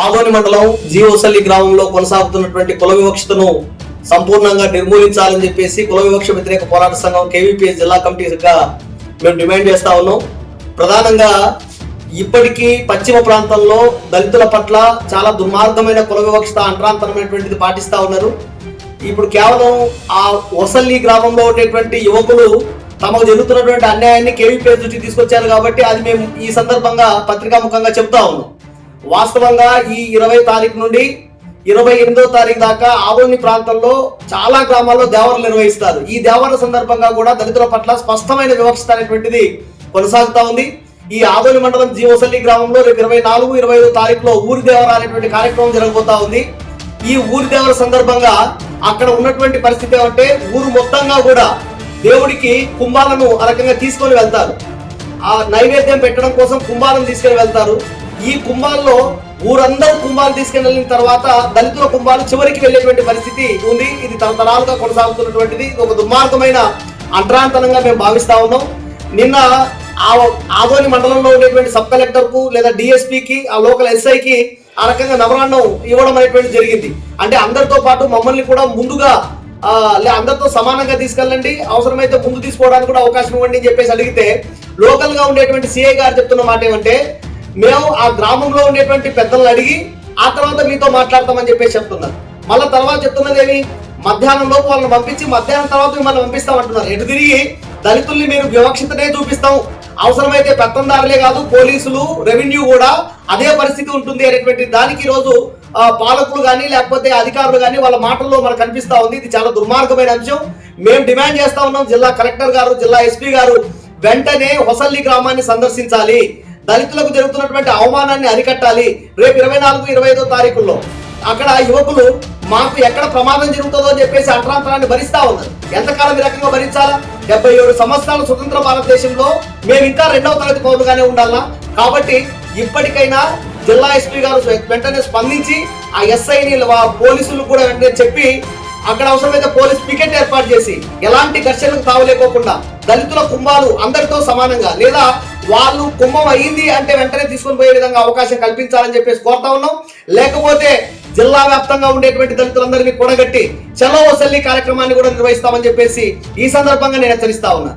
ఆదోని మండలం జీవోసల్లి గ్రామంలో కొనసాగుతున్నటువంటి కుల వివక్షతను సంపూర్ణంగా నిర్మూలించాలని చెప్పేసి కుల వివక్ష వ్యతిరేక పోరాట సంఘం కేవీపీఎస్ జిల్లా కమిటీగా మేము డిమాండ్ చేస్తా ఉన్నాం. ప్రధానంగా ఇప్పటికీ పశ్చిమ ప్రాంతంలో దళితుల పట్ల చాలా దుర్మార్గమైన కుల వివక్షత అంటరాంతరమైనటువంటిది పాటిస్తా ఉన్నారు. ఇప్పుడు కేవలం ఆ ఒసల్లి గ్రామంలో ఉండేటువంటి యువకులు తమకు జరుగుతున్నటువంటి అన్యాయాన్ని కేవీపీఎస్ దృష్టికి తీసుకొచ్చారు కాబట్టి అది మేము ఈ సందర్భంగా పత్రికాముఖంగా చెప్తా ఉన్నాం. వాస్తవంగా ఈ ఇరవై తారీఖు నుండి ఇరవై ఎనిమిదో తారీఖు దాకా ఆదోని ప్రాంతంలో చాలా గ్రామాల్లో దేవరలు నిర్వహిస్తారు. ఈ దేవరల సందర్భంగా కూడా దళితుల పట్ల స్పష్టమైన వివక్షత అనేటువంటిది కొనసాగుతా ఉంది. ఈ ఆదోని మండలం జీవసల్లి గ్రామంలో రేపు ఇరవై నాలుగు ఇరవై ఐదో తారీఖులో ఊరి దేవర అనేటువంటి కార్యక్రమం జరగబోతా ఉంది. ఈ ఊరి దేవర సందర్భంగా అక్కడ ఉన్నటువంటి పరిస్థితి ఏమంటే ఊరు మొత్తంగా కూడా దేవుడికి కుంభాలను ఆ రకంగా తీసుకొని వెళ్తారు. ఆ నైవేద్యం పెట్టడం కోసం కుంభాలను తీసుకొని వెళ్తారు. ఈ కుంభాల్లో ఊరందరూ కుంభాలు తీసుకుని వెళ్ళిన తర్వాత దళితుల కుంభాలు చివరికి వెళ్ళేటువంటి పరిస్థితి ఉంది. ఇది తరతరాలుగా కొనసాగుతున్నటువంటిది. ఒక దుర్మార్గమైన అంటరాంతనంగా మేము భావిస్తా ఉన్నాం. నిన్న ఆదోని మండలంలో ఉండేటువంటి సబ్ కలెక్టర్కు లేదా డిఎస్పీకి ఆ లోకల్ ఎస్ఐకి ఆ రకంగా నవరాన్నం ఇవ్వడం అనేటువంటి జరిగింది. అంటే అందరితో పాటు మమ్మల్ని కూడా ముందుగా లే అందరితో సమానంగా తీసుకెళ్ళండి. అవసరమైతే ముందు తీసుకోవడానికి కూడా అవకాశం ఇవ్వండి అని చెప్పేసి అడిగితే లోకల్గా ఉండేటువంటి సిఐ గారు చెప్తున్న మాట ఏమంటే మేము ఆ గ్రామంలో ఉండేటువంటి పెద్దలను అడిగి ఆ తర్వాత మీతో మాట్లాడతామని చెప్పేసి చెప్తున్నారు. మళ్ళీ తర్వాత చెప్తున్నది ఏమి? మధ్యాహ్నం లోపు వాళ్ళని పంపించి మధ్యాహ్నం తర్వాత మిమ్మల్ని పంపిస్తామంటున్నారు. ఎటు తిరిగి? దళితుల్ని మీరు వివక్షితనే చూపిస్తాం. అవసరమైతే పెత్తందారులే కాదు పోలీసులు రెవెన్యూ కూడా అదే పరిస్థితి ఉంటుంది అనేటువంటి దానికి ఈరోజు పాలకులు కానీ లేకపోతే అధికారులు కానీ వాళ్ళ మాటల్లో మనకు కనిపిస్తా ఉంది. ఇది చాలా దుర్మార్గమైన అంశం. మేము డిమాండ్ చేస్తా ఉన్నాం జిల్లా కలెక్టర్ గారు జిల్లా ఎస్పీ గారు వెంటనే హొసల్లి గ్రామాన్ని సందర్శించాలి. దళితులకు జరుగుతున్నటువంటి అవమానాన్ని అరికట్టాలి. రేపు ఇరవై నాలుగు ఇరవై ఐదో తారీఖుల్లో అక్కడ యువకులు మాకు ఎక్కడ ప్రమాదం జరుగుతుందో అని చెప్పేసి అంటరాంతరాన్ని భరిస్తా ఉన్నారు. ఎంతకాలం ఈ రకంగా భరించాలా? డెబ్బై ఏడు సంవత్సరాల స్వతంత్ర భారతదేశంలో మేము ఇంకా రెండవ తరగతి పౌరులుగానే ఉండాలా? కాబట్టి ఇప్పటికైనా జిల్లా ఎస్పీ గారు వెంటనే స్పందించి ఆ ఎస్ఐని పోలీసులు కూడా వెంటనే చెప్పి అక్కడ అవసరమైతే పోలీస్ పికెట్ ఏర్పాటు చేసి ఎలాంటి ఘర్షణలకు తావలేకోకుండా దళితుల కుంభాలు అందరితో సమానంగా లేదా వాళ్ళు కుంభం అయ్యింది అంటే వెంటనే తీసుకొని పోయే విధంగా అవకాశం కల్పించాలని చెప్పేసి కోరుతా ఉన్నాం. లేకపోతే జిల్లా వ్యాప్తంగా ఉండేటువంటి దళితులందరినీ కూడగట్టి చలో వసల్లి కార్యక్రమాన్ని కూడా నిర్వహిస్తామని చెప్పేసి ఈ సందర్భంగా నేను హెచ్చరిస్తా ఉన్నా.